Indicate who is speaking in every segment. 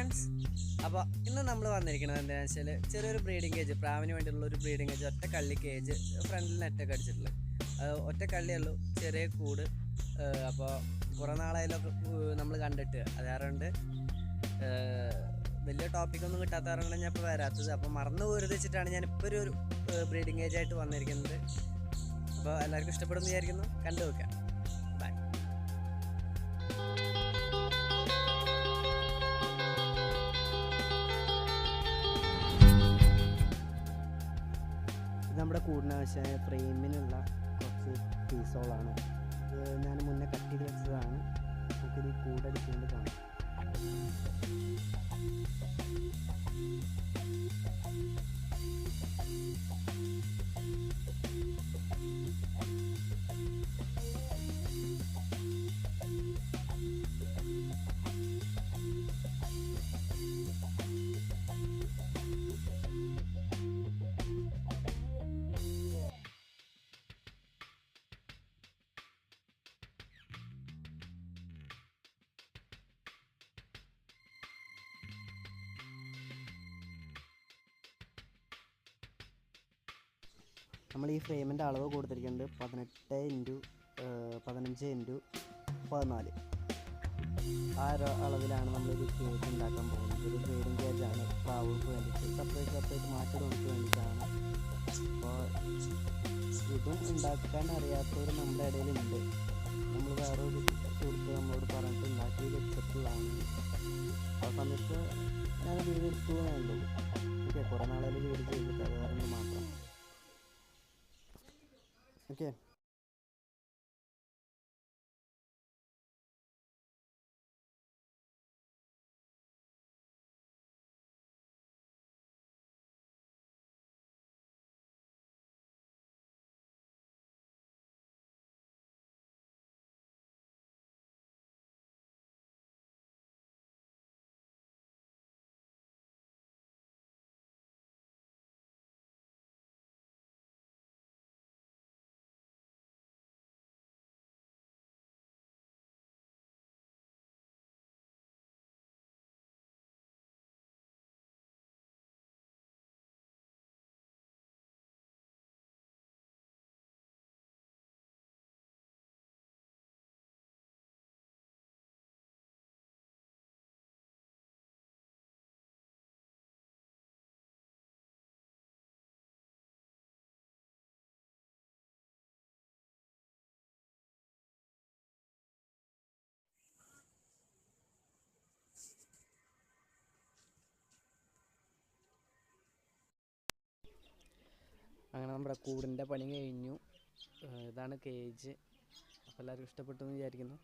Speaker 1: Friends അപ്പോൾ ഇന്ന് നമ്മൾ വന്നിരിക്കുന്നത് എന്താണെന്ന് വെച്ചാൽ ചെറിയൊരു ബ്രീഡിംഗ് കേജ് പ്രാവിന് വേണ്ടിയുള്ള ഒരു ബ്രീഡിംഗ് കേജ് ഒറ്റ കള്ളി കേജ് ഫ്രണ്ടിൽ നെറ്റൊക്കെ അടിച്ചിട്ടുള്ളത് കടിച്ചിട്ടുള്ളത്. ഒറ്റ കള്ളിയേ ഉള്ളൂ ചെറിയ കൂട്. അപ്പോൾ കുറേ നാളായാലൊക്കെ നമ്മൾ കണ്ടിട്ട്. അതാറുണ്ട് വലിയ ടോപ്പിക്കൊന്നും കിട്ടാത്ത കാരണം ഞാൻ ഇപ്പോൾ വരാത്തത്. അപ്പോൾ മറന്നു പോരുത് വെച്ചിട്ടാണ് ഞാൻ ഇപ്പോൾ ഒരു ബ്രീഡിംഗ് ഏജ് ആയിട്ട് വന്നിരിക്കുന്നത്. അപ്പോൾ എല്ലാവർക്കും ഇഷ്ടപ്പെടുമെന്ന് വിചാരിക്കുന്നു. കണ്ടു നോക്കാം നമ്മുടെ കൂടിനാവശ്യമായ ഫ്രെയിമിനുള്ള കുറച്ച് പീസോളാണ് ഇത് ഞാൻ മുന്നേ കട്ട് ചെയ്ത് വെച്ചതാണ്. നമുക്കിത് കൂടടിച്ചുകൊണ്ട് നമ്മൾ ഈ ഫ്രെയിമിന്റെ അളവ് കൊടുത്തിരിക്കുന്നത് പതിനെട്ട് ഇന്റു പതിനഞ്ച് ഇന്റു പതിനാല്. ആ ഒരു അളവിലാണ് നമ്മളൊരു കേക്ക് ഉണ്ടാക്കാൻ പോകുന്നത്. ഒരു ബ്രീഡിംഗ് കേജാണ് പ്രാവുകൾക്ക് വേണ്ടിയിട്ട്. സെപ്പറേറ്റ് സെപ്പറേറ്റ് മാറ്റിടുകൾക്ക് വേണ്ടിയിട്ടാണ്. അപ്പോൾ ഇതും ഉണ്ടാക്കാൻ അറിയാത്തവർ നമ്മുടെ ഇടയിലുണ്ട്. നമ്മൾ വേറെ ഒരു സുഹൃത്ത് നമ്മളോട് പറഞ്ഞിട്ട് ഉണ്ടാക്കി വെച്ചിട്ടുള്ളതാണ്. ആ സമയത്ത് ഞാൻ വീട് എടുത്തു എന്നേ ഉള്ളൂ. ഓക്കെ കുറേ നാളെ വീട് ചെയ്തിട്ട് അത് കാരണം മാത്രം ഓക്കെ അങ്ങനെ നമ്മുടെ കൂടിന്റെ പണി കഴിഞ്ഞു. ഇതാണ് കേജ് അപ്പോൾ എല്ലാവർക്കും ഇഷ്ടപ്പെട്ടു എന്ന് വിചാരിക്കുന്നു.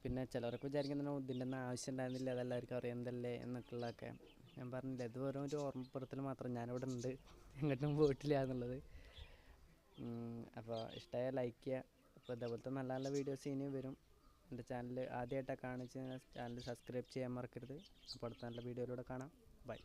Speaker 1: പിന്നെ ചിലവർക്ക് വിചാരിക്കുന്നു ഇതിന്റെ ഒന്നും ആവശ്യം ഉണ്ടായിരുന്നില്ല അതെല്ലാവർക്കും അറിയുന്നതല്ലേ എന്നൊക്കെയുള്ളതൊക്കെ. ഞാൻ പറഞ്ഞില്ല ഇത് വെറും ഒരു ഓർമ്മപ്പെടുത്തൽ മാത്രം. ഞാനിവിടെ ഉണ്ട് എങ്ങോട്ടും പോയിട്ടില്ല എന്നുള്ളത്. അപ്പോൾ ഇഷ്ടമായ ലൈക്ക് ചെയ്യുക. അപ്പോൾ ഇതേപോലത്തെ നല്ല നല്ല വീഡിയോസ് ഇനിയും വരും. എന്റെ ചാനൽ ആദ്യമായിട്ടാണ് കാണിച്ച് ചാനൽ സബ്സ്ക്രൈബ് ചെയ്യാൻ മറക്കരുത്. അപ്പോൾ അടുത്ത നല്ല വീഡിയോയിലൂടെ കാണാം. ബൈ